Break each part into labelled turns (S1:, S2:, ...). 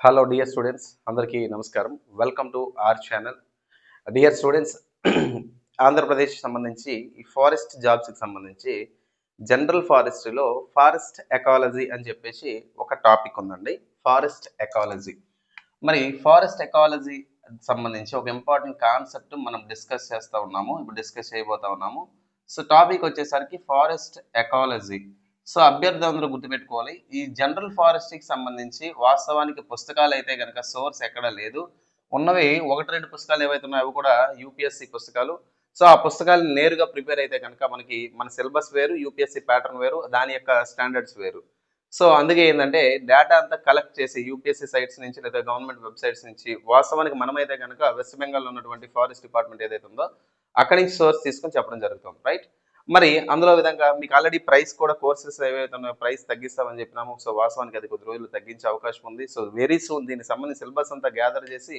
S1: Hello dear students అందరికీ నమస్కారం. Welcome to our channel dear students Andhra Pradesh సంబంధించి ఈ ఫారెస్ట్ జాబ్స్కి సంబంధించి జనరల్ ఫారెస్ట్లో ఫారెస్ట్ ఎకాలజీ అని చెప్పేసి ఒక టాపిక్ ఉందండి. ఫారెస్ట్ ఎకాలజీ మరి ఫారెస్ట్ ఎకాలజీ సంబంధించి ఒక ఇంపార్టెంట్ కాన్సెప్ట్ మనం డిస్కస్ చేస్తూ ఉన్నాము. ఇప్పుడు డిస్కస్ చేయబోతా ఉన్నాము. సో టాపిక్ వచ్చేసరికి ఫారెస్ట్ ఎకాలజీ సో అభ్యర్థి అందరూ గుర్తుపెట్టుకోవాలి. ఈ జనరల్ ఫారెస్ట్కి సంబంధించి వాస్తవానికి పుస్తకాలు అయితే కనుక సోర్స్ ఎక్కడ లేదు. ఉన్నవి ఒకటి రెండు పుస్తకాలు ఏవైతే ఉన్నాయో అవి కూడా యూపీఎస్సి పుస్తకాలు. సో ఆ పుస్తకాలు నేరుగా ప్రిపేర్ అయితే కనుక మనకి మన సిలబస్ వేరు యూపీఎస్సి ప్యాటర్న్ వేరు దాని యొక్క స్టాండర్డ్స్ వేరు. సో అందుకే ఏంటంటే డేటా అంతా కలెక్ట్ చేసి యూపీఎస్సీ సైట్స్ నుంచి లేదా గవర్నమెంట్ వెబ్సైట్స్ నుంచి వాస్తవానికి మనమైతే కనుక వెస్ట్ బెంగాల్లో ఉన్నటువంటి ఫారెస్ట్ డిపార్ట్మెంట్ ఏదైతే ఉందో అక్కడి నుంచి సోర్స్ తీసుకొని చెప్పడం జరుగుతుంది. రైట్? మరి అందులో విధంగా మీకు ఆల్రెడీ ప్రైస్ కూడా కోర్సెస్ ఏవైతే ఉన్నాయో ప్రైస్ తగ్గిస్తామని చెప్పినాము. సో వాస్తవానికి అది కొద్ది రోజులు తగ్గించే అవకాశం ఉంది. సో వెరీ సూన్ దీనికి సంబంధించి సిలబస్ అంతా గ్యాదర్ చేసి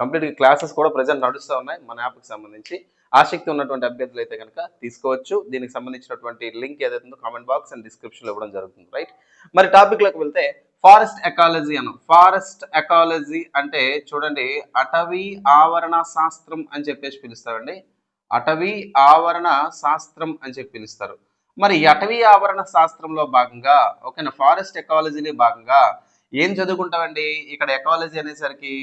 S1: కంప్లీట్ క్లాసెస్ కూడా ప్రజెంట్ నడుస్తూ ఉన్నాయి మన యాప్కి సంబంధించి. ఆసక్తి ఉన్నటువంటి అభ్యర్థులు అయితే కనుక తీసుకోవచ్చు. దీనికి సంబంధించినటువంటి లింక్ ఏదైతే ఉందో కామెంట్ బాక్స్ అండ్ డిస్క్రిప్షన్లో ఇవ్వడం జరుగుతుంది. రైట్ మరి టాపిక్లోకి వెళ్తే ఫారెస్ట్ ఎకాలజీ అను. ఫారెస్ట్ ఎకాలజీ అంటే చూడండి అటవీ ఆవరణ శాస్త్రం అని చెప్పేసి పిలుస్తారండి. అటవీ ఆవరణ శాస్త్రం అని చెప్పి పిలుస్తారు. మరి అటవీ ఆవరణ శాస్త్రంలో భాగంగా ఓకేనా ఫారెస్ట్ ఎకాలజీలో భాగంగా ఏం చదువుకుంటామండి? ఇక్కడ ఎకాలజీ అనేసరికి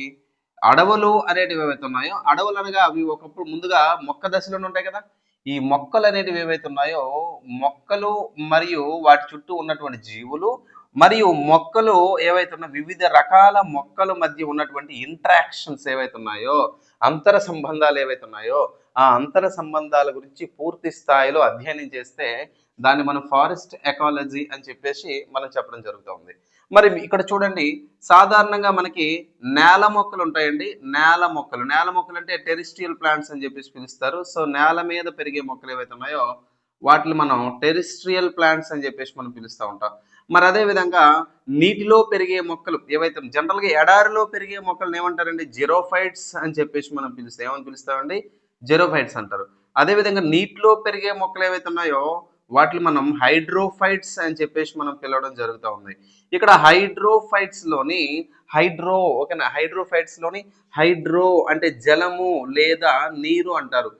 S1: అడవులు అనేటివి ఏవైతే ఉన్నాయో అడవులు అనగా అవి ఒకప్పుడు ముందుగా మొక్క దశలోనే ఉంటాయి కదా? ఈ మొక్కలు అనేటివి ఏవైతే ఉన్నాయో మొక్కలు మరియు వాటి చుట్టూ ఉన్నటువంటి జీవులు మరియు మొక్కలు ఏవైతే ఉన్నాయో వివిధ రకాల మొక్కల మధ్య ఉన్నటువంటి ఇంట్రాక్షన్స్ ఏవైతే ఉన్నాయో అంతర సంబంధాలు ఏవైతే ఉన్నాయో ఆ అంతర సంబంధాల గురించి పూర్తి స్థాయిలో అధ్యయనం చేస్తే దాన్ని మనం ఫారెస్ట్ ఎకాలజీ అని చెప్పేసి మనం చెప్పడం జరుగుతుంది. మరి ఇక్కడ చూడండి సాధారణంగా మనకి నేల మొక్కలు ఉంటాయండి. నేల మొక్కలు. నేల మొక్కలు అంటే టెరిస్ట్రియల్ ప్లాంట్స్ అని చెప్పేసి పిలుస్తారు. సో నేల మీద పెరిగే మొక్కలు ఏవైతే ఉన్నాయో వాటిని మనం టెరిస్ట్రియల్ ప్లాంట్స్ అని చెప్పేసి మనం పిలుస్తూ ఉంటాం. మరి అదే విధంగా నీటిలో పెరిగే మొక్కలు ఏవైతే జనరల్గా ఎడారిలో పెరిగే మొక్కలు ఏమంటారండి? జిరోఫైట్స్ అని చెప్పేసి మనం పిలుస్తాం ఏమని పిలుస్తామండి? జెరోఫైట్స్ అంటారు. అదేవిధంగా నీటిలో పెరిగే మొక్కలు ఏవైతే ఉన్నాయో వాటిని మనం హైడ్రోఫైట్స్ అని చెప్పేసి మనం పిలవడం జరుగుతూ ఉంది. ఇక్కడ హైడ్రోఫైట్స్లోని హైడ్రో ఓకేనా? హైడ్రోఫైట్స్లోని హైడ్రో అంటే జలము లేదా నీరు అంటారు.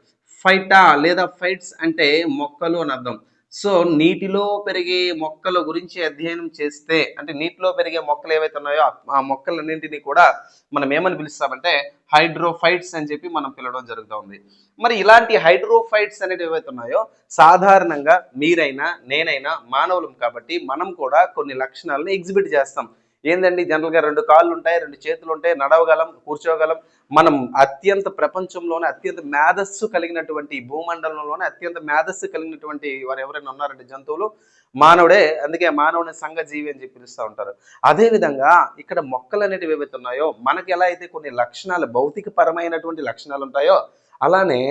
S1: ఫైటా లేదా ఫైట్స్ అంటే మొక్కలు అని అర్థం. సో నీటిలో పెరిగే మొక్కల గురించి అధ్యయనం చేస్తే అంటే నీటిలో పెరిగే మొక్కలు ఏవైతే ఉన్నాయో ఆ మొక్కలన్నింటినీ కూడా మనం ఏమని పిలుస్తామంటే హైడ్రోఫైట్స్ అని చెప్పి మనం పిలవడం జరుగుతూ ఉంది మరి ఇలాంటి హైడ్రోఫైట్స్ అనేవి ఏవైతే ఉన్నాయో సాధారణంగా మీరైనా నేనైనా మానవులం కాబట్టి మనం కూడా కొన్ని లక్షణాలను ఎగ్జిబిట్ చేస్తాం. ఏందండి? జనరల్గా రెండు కాళ్ళు ఉంటాయి రెండు చేతులు ఉంటాయి నడవగలం కూర్చోగలం. మనం అత్యంత ప్రపంచంలోనే అత్యంత మేధస్సు కలిగినటువంటి భూమండలంలోనే అత్యంత మేధస్సు కలిగినటువంటి వారు ఎవరైనా ఉన్నారంటే జంతువులు? మానవుడే అందుకే మానవుని సంఘజీవి అని చెప్పి పిలుస్తూ ఉంటారు. అదేవిధంగా ఇక్కడ మొక్కలు అనేటివి ఏవైతే ఉన్నాయో మనకి ఎలా అయితే కొన్ని లక్షణాలు భౌతిక పరమైనటువంటి లక్షణాలు ఉంటాయో అలానే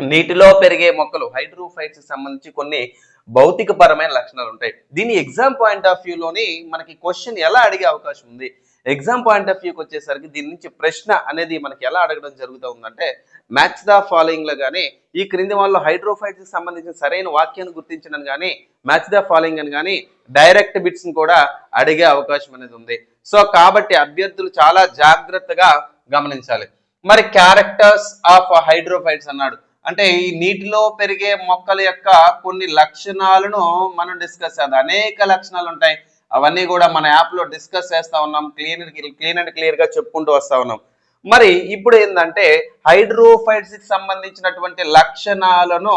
S1: నీటిలో పెరిగే మొక్కలు హైడ్రోఫైట్స్ సంబంధించి కొన్ని భౌతిక పరమైన లక్షణాలు ఉంటాయి. దీని ఎగ్జామ్ పాయింట్ ఆఫ్ వ్యూలోని మనకి క్వశ్చన్ ఎలా అడిగే అవకాశం ఉంది? ఎగ్జామ్ పాయింట్ ఆఫ్ వ్యూకి వచ్చేసరికి దీని నుంచి ప్రశ్న అనేది మనకి ఎలా అడగడం జరుగుతూ ఉందంటే మ్యాచ్ ద ఫాలోయింగ్లో కానీ ఈ క్రింది వాళ్ళు హైడ్రోఫైట్స్ సంబంధించిన సరైన వాక్యాన్ని గుర్తించడం కానీ మ్యాచ్ ద ఫాలోయింగ్ అని కానీ డైరెక్ట్ బిట్స్ కూడా అడిగే అవకాశం అనేది ఉంది. సో కాబట్టి అభ్యర్థులు చాలా జాగ్రత్తగా గమనించాలి. మరి క్యారెక్టర్స్ ఆఫ్ హైడ్రోఫైట్స్ అన్నాడు. అంటే ఈ నీటిలో పెరిగే మొక్కల యొక్క కొన్ని లక్షణాలను మనం డిస్కస్ చేద్దాం. అనేక లక్షణాలు ఉంటాయి. అవన్నీ కూడా మన యాప్లో డిస్కస్ చేస్తా ఉన్నాం. క్లీన్ క్లీన్ అండ్ క్లియర్గా చెప్పుకుంటూ వస్తూ ఉన్నాం. మరి ఇప్పుడు ఏంటంటే హైడ్రోఫైట్స్కి సంబంధించినటువంటి లక్షణాలను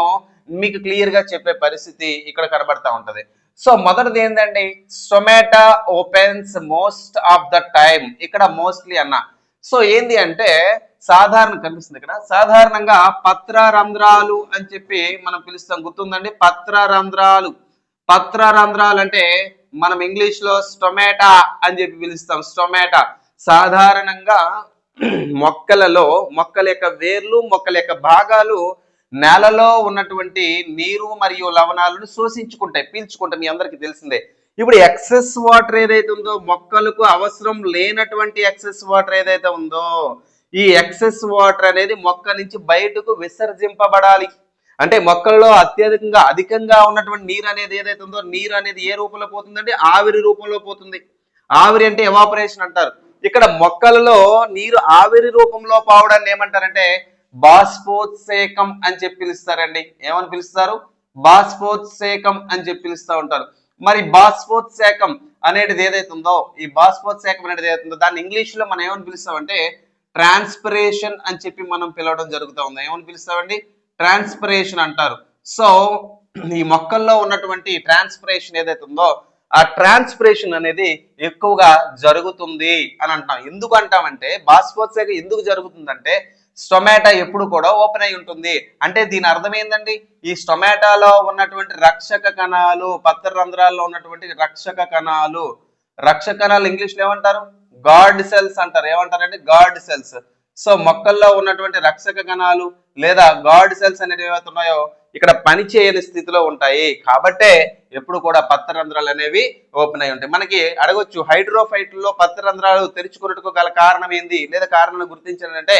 S1: మీకు క్లియర్గా చెప్పే పరిస్థితి ఇక్కడ కనబడతా ఉంటుంది. సో మొదటిది ఏంటంటే stomata opens most of the time ఇక్కడ మోస్ట్లీ అన్న సో ఏంది అంటే సాధారణ కనిపిస్తుంది ఇక్కడ. సాధారణంగా పత్ర రంధ్రాలు అని చెప్పి మనం పిలుస్తాం. గుర్తుందండి? పత్ర రంధ్రాలు పత్ర రంధ్రాలు అంటే మనం ఇంగ్లీష్లో స్టొమాటా అని చెప్పి పిలుస్తాం. స్టొమాటా. సాధారణంగా మొక్కలలో మొక్కల యొక్క వేర్లు మొక్కల యొక్క భాగాలు నేలలో ఉన్నటువంటి నీరు మరియు లవణాలను శోషించుకుంటాయి పీల్చుకుంటాయి. మీ అందరికీ తెలిసిందే. ఇప్పుడు ఎక్సెస్ వాటర్ ఏదైతే ఉందో మొక్కలకు అవసరం లేనటువంటి ఎక్సెస్ వాటర్ ఏదైతే ఉందో ఈ ఎక్సెస్ వాటర్ అనేది మొక్క నుంచి బయటకు విసర్జింపబడాలి. అంటే మొక్కల్లో అత్యధికంగా అధికంగా ఉన్నటువంటి నీరు అనేది ఏదైతే ఉందో నీరు అనేది ఏ రూపంలో పోతుందంటే ఆవిరి రూపంలో పోతుంది. ఆవిరి అంటే ఎవాపరేషన్ అంటారు. ఇక్కడ మొక్కలలో నీరు ఆవిరి రూపంలో పోవడాన్ని ఏమంటారంటే బాస్పోత్సేకం అని చెప్పి పిలుస్తారండి. ఏమని పిలుస్తారు? బాస్పోత్సేకం అని చెప్పి పిలుస్తూ ఉంటారు. మరి బాష్పోత్సేకం అనేది ఏదైతే ఉందో ఈ బాష్పోత్సేకం అనేది ఏదైతే ఉందో దాన్ని ఇంగ్లీష్లో మనం ఏమని పిలుస్తామంటే ట్రాన్స్పిరేషన్ అని చెప్పి మనం పిలవడం జరుగుతూ ఉంది. ఏమని పిలుస్తామండి? ట్రాన్స్పిరేషన్ అంటారు. సో ఈ మొక్కల్లో ఉన్నటువంటి ట్రాన్స్పిరేషన్ ఏదైతే ఉందో ఆ ట్రాన్స్పిరేషన్ అనేది ఎక్కువగా జరుగుతుంది అని అంటాం ఎందుకు అంటామంటే బాస్పోత్సేక ఎందుకు జరుగుతుందంటే స్టొమాటో ఎప్పుడు కూడా ఓపెన్ అయి ఉంటుంది. అంటే దీని అర్థం ఏంటండి ఈ స్టొమాటోలో ఉన్నటువంటి రక్షక కణాలు పత్ర రంధ్రాల్లో ఉన్నటువంటి రక్షక కణాలు. రక్షక కణాలు ఇంగ్లీష్లో ఏమంటారు? గాడ్ సెల్స్ అంటారు. ఏమంటారంటే గాడ్ సెల్స్. సో మొక్కల్లో ఉన్నటువంటి రక్షక కణాలు లేదా గాడ్ సెల్స్ అనేవి ఏవైతే ఉన్నాయో ఇక్కడ పని చేయని స్థితిలో ఉంటాయి. కాబట్టే ఎప్పుడు కూడా పత్ర రంధ్రాలు అనేవి ఓపెన్ అయి ఉంటాయి. మనకి అడగొచ్చు హైడ్రోఫైట్లో పత్ర రంధ్రాలు తెరుచుకున్నట్టుకు గల కారణం ఏంది? లేదా కారణం గుర్తించాలంటే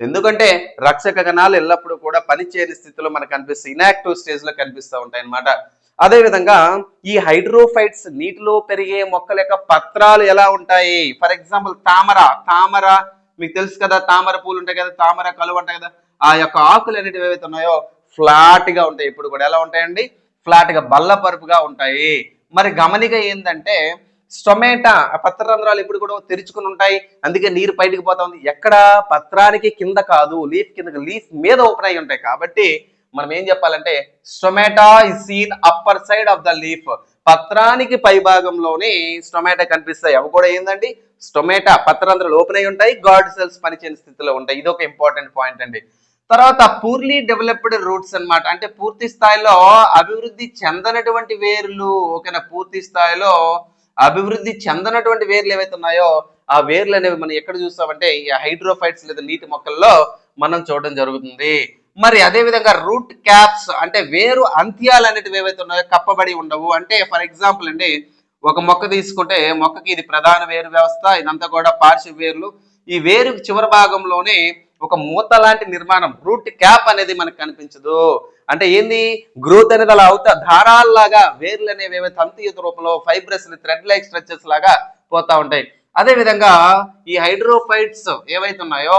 S1: ఎందుకంటే రక్షక కణాలు ఎల్లప్పుడూ కూడా పనిచేయని స్థితిలో మనకు కనిపిస్తాయి ఇనాక్టివ్ స్టేజ్లో కనిపిస్తూ ఉంటాయి అన్నమాట అదేవిధంగా ఈ హైడ్రోఫైట్స్ నీటిలో పెరిగే మొక్కల యొక్క పత్రాలు ఎలా ఉంటాయి? ఫర్ ఎగ్జాంపుల్ తామర. తామర మీకు తెలుసు కదా తామర పూలు ఉంటాయి కదా తామర కలువ ఉంటాయి కదా ఆ యొక్క ఆకులు అనేటివి ఏవైతే ఉన్నాయో ఫ్లాట్గా ఉంటాయి. ఇప్పుడు కూడా ఎలా ఉంటాయండి? ఫ్లాట్గా బల్లపరుపుగా ఉంటాయి. మరి గమనిక ఏంటంటే స్టొమేటా పత్రరంధ్రాలు ఎప్పుడు కూడా తెరుచుకుని ఉంటాయి. అందుకే నీరు బయటికి పోతా ఉంది. ఎక్కడ? పత్రానికి కింద కాదు లీఫ్ కింద లీఫ్ మీద ఓపెన్ అయి ఉంటాయి. కాబట్టి మనం ఏం చెప్పాలంటే stomata is seen upper side of the leaf. పత్రానికి పై భాగంలోనే స్టొమాటో కనిపిస్తాయి. అవి కూడా ఏందండి? స్టొమాటో పత్రంధ్రాలు ఓపెన్ అయి ఉంటాయి. గాడ్ సెల్స్ పనిచేయని స్థితిలో ఉంటాయి. ఇది ఒక ఇంపార్టెంట్ పాయింట్ అండి. తర్వాత పూర్లీ డెవలప్డ్ రూట్స్ అన్నమాట. అంటే పూర్తి స్థాయిలో అభివృద్ధి చెందనటువంటి వేర్లు ఓకేనా? పూర్తి స్థాయిలో అభివృద్ధి చెందనటువంటి వేర్లు ఏవైతే ఉన్నాయో ఆ వేర్లు అనేవి మనం ఎక్కడ చూస్తామంటే ఈ హైడ్రోఫైట్స్ లేదా నీటి మొక్కల్లో మనం చూడడం జరుగుతుంది. మరి అదే విధంగా రూట్ క్యాప్స్ అంటే వేరు అంత్యాలు అనేటివి ఏవైతే ఉన్నాయో కప్పబడి ఉండవు. అంటే ఫర్ ఎగ్జాంపుల్ అండి ఒక మొక్క తీసుకుంటే మొక్కకి ఇది ప్రధాన వేరు వ్యవస్థ ఇదంతా కూడా పార్శ్వ వేర్లు. ఈ వేరు చివరి భాగంలోనే ఒక మూత లాంటి నిర్మాణం రూట్ క్యాప్ అనేది మనకు కనిపించదు. అంటే ఏంది? గ్రోత్ అనేది అలా అవుతా ధారాల్లాగా వేర్లు అనేవి ఏవైతే తంతియుత రూపంలో ఫైబ్రస్ థ్రెడ్ లైక్ స్ట్రక్చర్స్ లాగా పోతా ఉంటాయి. అదే విధంగా ఈ హైడ్రోఫైట్స్ ఏవైతే ఉన్నాయో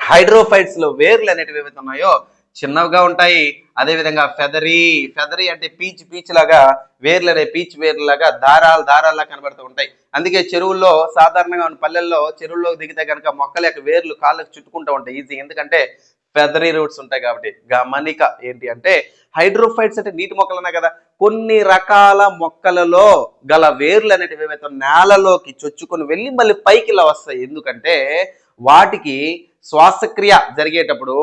S1: హైడ్రోఫైట్స్లో వేర్లు అనేటివి ఏవైతే ఉన్నాయో చిన్నవిగా ఉంటాయి. అదేవిధంగా ఫెదరీ ఫెదరీ అంటే పీచ్ పీచ్ లాగా వేర్లు అనే పీచ్ వేర్లు లాగా దారాలు దారాల్లా కనబడుతూ ఉంటాయి. అందుకే చెరువుల్లో సాధారణంగా ఉన్న పల్లెల్లో చెరువుల్లో దిగితే కనుక మొక్కల యొక్క వేర్లు కాళ్ళకు చుట్టుకుంటూ ఉంటాయి. ఈజీ ఎందుకంటే ఫెదరీ రూట్స్ ఉంటాయి కాబట్టి. గమనిక ఏంటి అంటే హైడ్రోఫైట్స్ అంటే నీటి మొక్కలు కదా. కొన్ని రకాల మొక్కలలో గల వేర్లు అనేటివి ఏవైతే నేలలోకి చొచ్చుకొని వెళ్ళి మళ్ళీ పైకి ఇలా వస్తాయి. ఎందుకంటే వాటికి శ్వాసక్రియ జరిగేటప్పుడు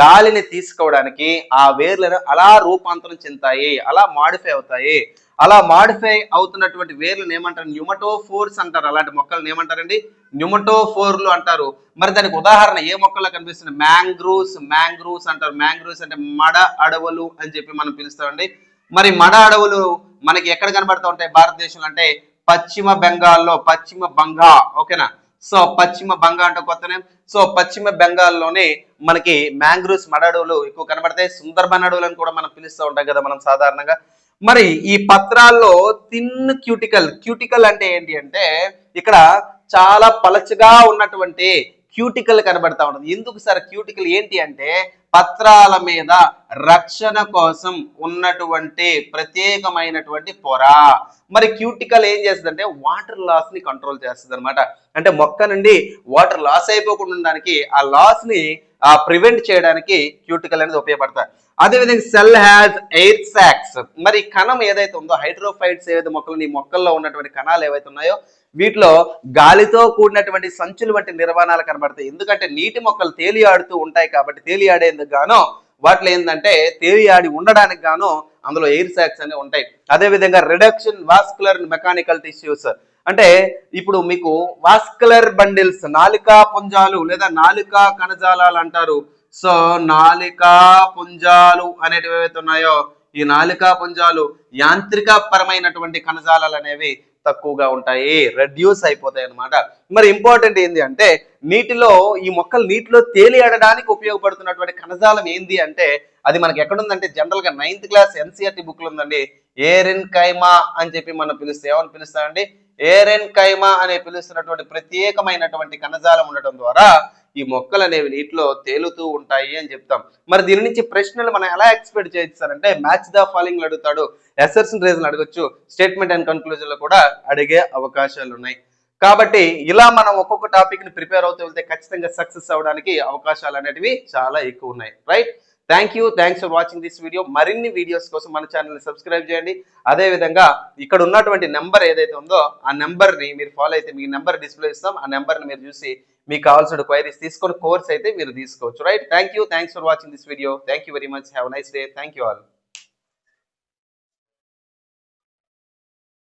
S1: గాలిని తీసుకోవడానికి ఆ వేర్లను అలా రూపాంతరం చెందుతాయి అలా మాడిఫై అవుతాయి. అలా మాడిఫై అవుతున్నటువంటి వేర్లను ఏమంటారు? న్యూమటోఫోర్స్ అంటారు. అలాంటి మొక్కలను ఏమంటారండి? న్యూమటోఫోర్లు అంటారు. మరి దానికి ఉదాహరణ ఏ మొక్కల్లో కనిపిస్తుంది? మ్యాంగ్రూవ్స్ మ్యాంగ్రూవ్స్ అంటారు. మ్యాంగ్రూవ్స్ అంటే మడ అడవులు అని చెప్పి మనం పిలుస్తామండి. మరి మడ అడవులు మనకి ఎక్కడ కనబడుతూ ఉంటాయి? భారతదేశంలో అంటే పశ్చిమ బెంగాల్లో పశ్చిమ బంగా ఓకేనా? సో పశ్చిమ బంగా అంటే కొత్తనే సో పశ్చిమ బెంగాల్లోనే మనకి మ్యాంగ్రూవ్స్ మడ అడవులు ఎక్కువ కనబడతాయి. సుందర్బన్ అడవులు అని కూడా మనం పిలుస్తూ ఉంటాం కదా మనం సాధారణంగా. మరి ఈ పత్రాల్లో థిన్ క్యూటికల్ క్యూటికల్ అంటే ఏంటి అంటే ఇక్కడ చాలా పలచగా ఉన్నటువంటి క్యూటికల్ కనబడతా ఉంటుంది. ఎందుకు సార్ క్యూటికల్? ఏంటి అంటే పత్రాల మీద రక్షణ కోసం ఉన్నటువంటి ప్రత్యేకమైనటువంటి పొర. మరి క్యూటికల్ ఏం చేస్తుంది అంటే వాటర్ లాస్ని కంట్రోల్ చేస్తుంది అనమాట అంటే మొక్క నుండి వాటర్ లాస్ అయిపోకుండా ఉండడానికి ఆ లాస్ని ప్రివెంట్ చేయడానికి క్యూటికల్ అనేది ఉపయోగపడతాయి. అదేవిధంగా సెల్ హ్యాజ్ ఎయిర్ సాక్స్. మరి కణం ఏదైతే ఉందో హైడ్రోఫైట్స్ ఏవైతే మొక్కలు ఈ మొక్కల్లో ఉన్నటువంటి కణాలు ఏవైతే ఉన్నాయో వీటిలో గాలితో కూడినటువంటి సంచులు వంటి నిర్మాణాలు కనబడతాయి. ఎందుకంటే నీటి మొక్కలు తేలియాడుతూ ఉంటాయి కాబట్టి తేలియాడేందుకు గాను వాటిలో ఏంటంటే తేలియాడి ఉండడానికి గాను అందులో ఎయిర్ సాక్స్ అనేవి ఉంటాయి. అదేవిధంగా రిడక్షన్ వాస్కులర్ మెకానికల్ టిష్యూస్ అంటే ఇప్పుడు మీకు వాస్కులర్ బండిల్స్ నాలికా పుంజాలు లేదా నాలికా కణజాలాలు అంటారు. సో నాలికా పుంజాలు అనేటివి ఏవైతే ఉన్నాయో ఈ నాలికా పుంజాలు యాంత్రిక పరమైనటువంటి కణజాలాలు అనేవి తక్కువగా ఉంటాయి రెడ్యూస్ అయిపోతాయి అన్నమాట. మరి ఇంపార్టెంట్ ఏంది అంటే నీటిలో ఈ మొక్కలు నీటిలో తేలియాడడానికి ఉపయోగపడుతున్నటువంటి కణజాలం ఏంది అంటే అది మనకి ఎక్కడుందంటే జనరల్గా నైన్త్ క్లాస్ ఎన్సీఆర్టీ బుక్లో ఉందండి. ఏరెన్ కైమా అని చెప్పి మనం పిలుస్తే ఏమని పిలుస్తామండి ఏరెన్ కైమా అనే పిలుస్తున్నటువంటి ప్రత్యేకమైనటువంటి కణజాలం ఉండటం ద్వారా ఈ మొక్కలు అనేవి నీటిలో తేలుతూ ఉంటాయి అని చెప్తాం. మరి దీని నుంచి ప్రశ్నలు మనం ఎలా ఎక్స్పెక్ట్ చేయొచ్చారంటే మ్యాచ్ ద ఫాలోయింగ్ అడుగుతాడు. ఎసర్స్ రీజన్ అడగొచ్చు. స్టేట్మెంట్ అండ్ కన్క్లూజన్లో కూడా అడిగే అవకాశాలు ఉన్నాయి. కాబట్టి ఇలా మనం ఒక్కొక్క టాపిక్ని ప్రిపేర్ అవుతూ వెళ్తే ఖచ్చితంగా సక్సెస్ అవ్వడానికి అవకాశాలు అనేటివి చాలా ఎక్కువ ఉన్నాయి. Right? Thank you thanks for watching this video మరిన్ని వీడియోస్ కోసం మన ఛానల్ని సబ్స్క్రైబ్ చేయండి. అదేవిధంగా ఇక్కడ ఉన్నటువంటి నెంబర్ ఏదైతే ఉందో ఆ నెంబర్ని మీరు ఫాలో అయితే మీ నెంబర్ డిస్ప్లే ఇస్తాం. ఆ నెంబర్ని మీరు చూసి మీకు కావాల్సిన క్వైరీస్ తీసుకొని కోర్స్ అయితే మీరు తీసుకోవచ్చు. Right thank you thanks for watching this video thank you very much have nice day thank you all